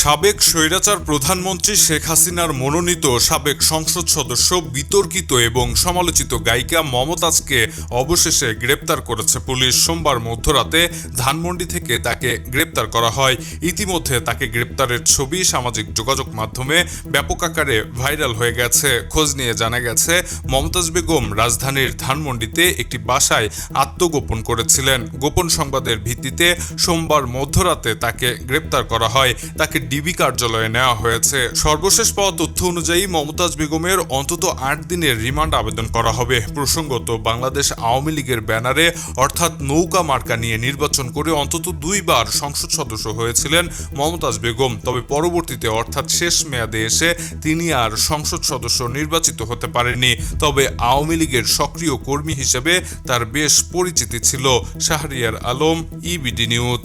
সাবেক স্বৈরাচার প্রধানমন্ত্রী শেখ হাসিনার মনোনীত সাবেক সংসদ সদস্য, বিতর্কিত এবং সমালোচিত গায়িকা মমতাজকে অবশেষে গ্রেপ্তার করেছে পুলিশ। সোমবার মধ্যরাতে ধানমন্ডি থেকে তাকে গ্রেপ্তার করা হয়। ইতিমধ্যে তাকে গ্রেপ্তারের ছবি সামাজিক যোগাযোগ মাধ্যমে ব্যাপক আকারে ভাইরাল হয়ে গেছে। খোঁজ নিয়ে জানা গেছে, মমতাজ বেগম রাজধানীর ধানমন্ডিতে একটি বাসায় আত্মগোপন করেছিলেন। গোপন সংবাদের ভিত্তিতে সোমবার মধ্যরাতে তাকে গ্রেপ্তার করা হয়। তাকে ডিবি কার্যালয়ে নেওয়া হয়েছে। সর্বশেষ পাওয়া তথ্য অনুযায়ী মমতাজ বেগমের অন্তত আট দিনের রিমান্ড আবেদন করা হবে। প্রসঙ্গত, বাংলাদেশ আওয়ামী লীগের ব্যানারে অর্থাৎ নৌকা মার্কা নিয়ে নির্বাচন করে অন্তত দুইবার সংসদ সদস্য হয়েছিলেন মমতাজ বেগম। তবে পরবর্তীতে অর্থাৎ শেষ মেয়াদে এসে তিনি আর সংসদ সদস্য নির্বাচিত হতে পারেননি। তবে আওয়ামী লীগের সক্রিয় কর্মী হিসেবে তার বেশ পরিচিতি ছিল। Shahriar Alam, EBD news.